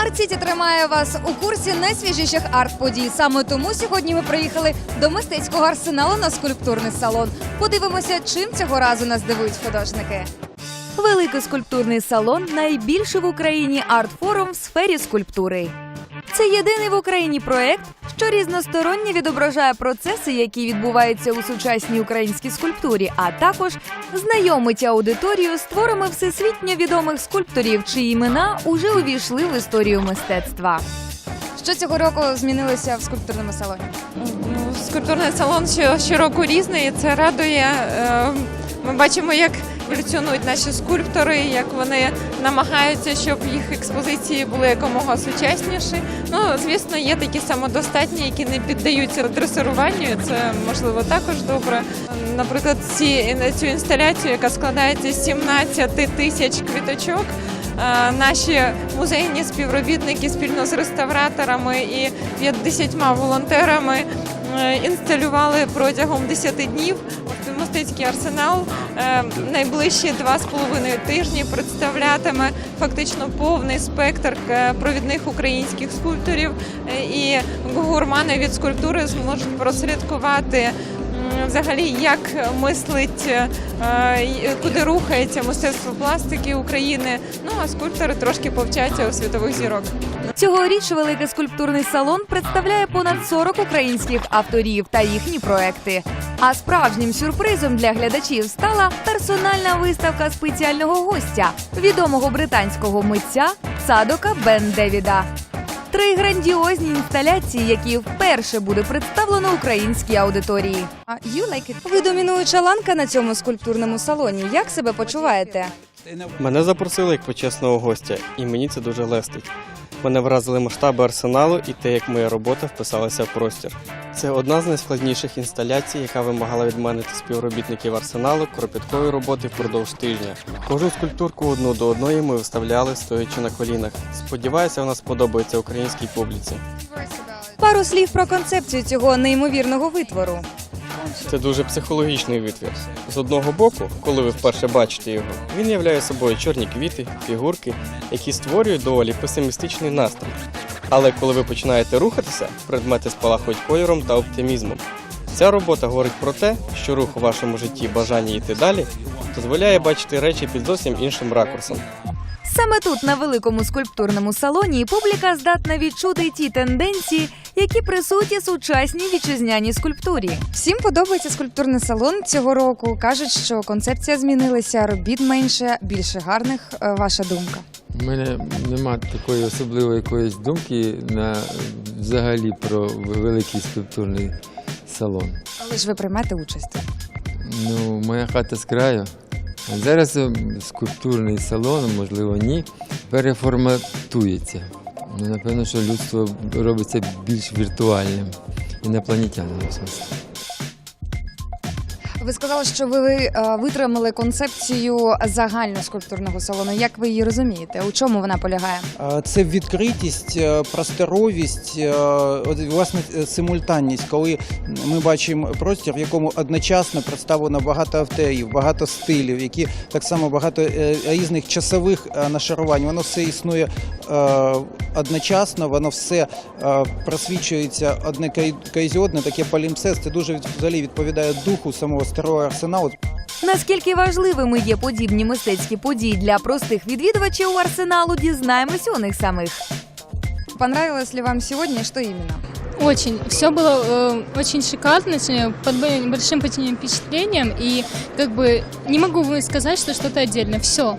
Арт-Сіті тримає вас у курсі найсвіжіших арт-подій. Саме тому сьогодні ми приїхали до мистецького арсеналу на скульптурний салон. Подивимося, чим цього разу нас дивують художники. Великий скульптурний салон найбільший в Україні арт-форум в сфері скульптури. Це єдиний в Україні проект, що різносторонньо відображає процеси, які відбуваються у сучасній українській скульптурі, а також знайомить аудиторію з творами всесвітньо відомих скульпторів, чиї імена уже увійшли в історію мистецтва. Що цього року змінилося в скульптурному салоні? Ну, скульптурний салон щороку різний, і це радує. Е, Ми бачимо, як еволюціонують наші скульптори, як вони намагаються, щоб їх експозиції були якомога сучасніші. Ну, звісно, є такі самодостатні, які не піддаються дресируванню. Це можливо також добре. Наприклад, ці, цю інсталяцію, яка складається з 17 тисяч квіточок. Е, Наші музейні співробітники спільно з реставраторами і 50 волонтерами е, інсталювали протягом 10 днів мистецький арсенал. Е, Найближчі два з половиною тижні представлятиме фактично повний спектр е, провідних українських скульпторів. Е, І гурмани від скульптури зможуть прослідкувати взагалі, як мислить, е, куди рухається мистецтво пластики України. Ну а скульптори трошки повчаться у світових зірок. Цьогоріч великий скульптурний салон представляє понад 40 українських авторів та їхні проекти. А справжнім сюрпризом для глядачів стала персональна виставка спеціального гостя, відомого британського митця Цадока Бен Девіда. Три грандіозні інсталяції, які вперше буде представлено українській аудиторії. Ви домінуюча ланка на цьому скульптурному салоні. Як себе почуваєте? Мене запросили як почесного гостя, і мені це дуже лестить. Мене вразили масштаби арсеналу і те, як моя робота вписалася в простір. Це одна з найскладніших інсталяцій, яка вимагала від мене та співробітників арсеналу кропіткої роботи впродовж тижня. Кожну скульптурку одну до одної ми виставляли, стоячи на колінах. Сподіваюся, вона сподобається українській публіці. Пару слів про концепцію цього неймовірного витвору. Це дуже психологічний витвір. З одного боку, коли ви вперше бачите його, він являє собою чорні квіти, фігурки, які створюють доволі песимістичний настрій. Але коли ви починаєте рухатися, предмети спалахують кольором та оптимізмом. Ця робота говорить про те, що рух у вашому житті бажання йти далі дозволяє бачити речі під зовсім іншим ракурсом. Саме тут, на великому скульптурному салоні, публіка здатна відчути ті тенденції, які присутні сучасній вітчизняній скульптурі. Всім подобається скульптурний салон цього року. кажуть, що концепція змінилася, робіт менше, більше гарних. Е, Ваша думка? У мене нема такої особливої якоїсь думки на взагалі про великий скульптурний салон. Але ж ви приймете участь. Ну, моя хата з краю. Зараз е, скульптурний салон, можливо, ні, переформатується. Ну, напевно, що людство робиться більш віртуальним, інопланетянам в смысле. Ви сказали, що ви е, витримали концепцію загального скульптурного салону. Як ви її розумієте? У чому вона полягає? Е, Це відкритість, е, просторовість, власне симультанність, коли ми бачимо простір, в якому одночасно представлено багато авторів, багато стилів, які так само багато різних часових нашарувань. Воно все існує одночасно, воно все просвічується одне край- одне, таке полімсест. Це дуже взагалі відповідає духу самого старого арсеналу. Наскільки важливими є подібні мистецькі події для простих відвідувачів арсеналу, дізнаємося у них самих. Понравилось ли вам сьогодні? Що іменно? Очень. Все было э, очень шикарно, с- под бо- большим позитивным впечатлением. И как бы не могу вы сказать, что что-то отдельно. Все.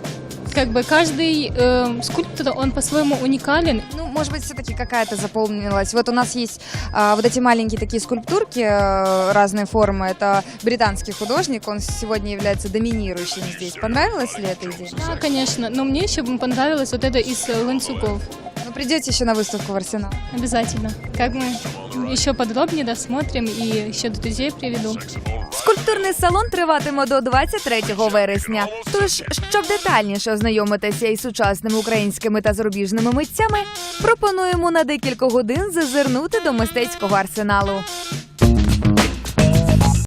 Как бы каждый э, скульптор, он по-своему уникален. Ну, может быть, все-таки какая-то запомнилась. Вот у нас есть а, вот эти маленькие такие скульптурки э, разной формы. Это британский художник, он сегодня является доминирующим здесь. Понравилась ли эта идея? Да, конечно. Но мне еще бы понравилось вот это из э, ланцюгов. Ну, придете еще на выставку в Арсенал. Обязательно. Как мы еще подробнее досмотрим и еще друзей приведу. Скульптурний салон триватиме до 23 вересня. Тож, щоб детальніше ознайомитися із сучасними українськими та зарубіжними митцями, пропонуємо на декілька годин зазирнути до мистецького арсеналу.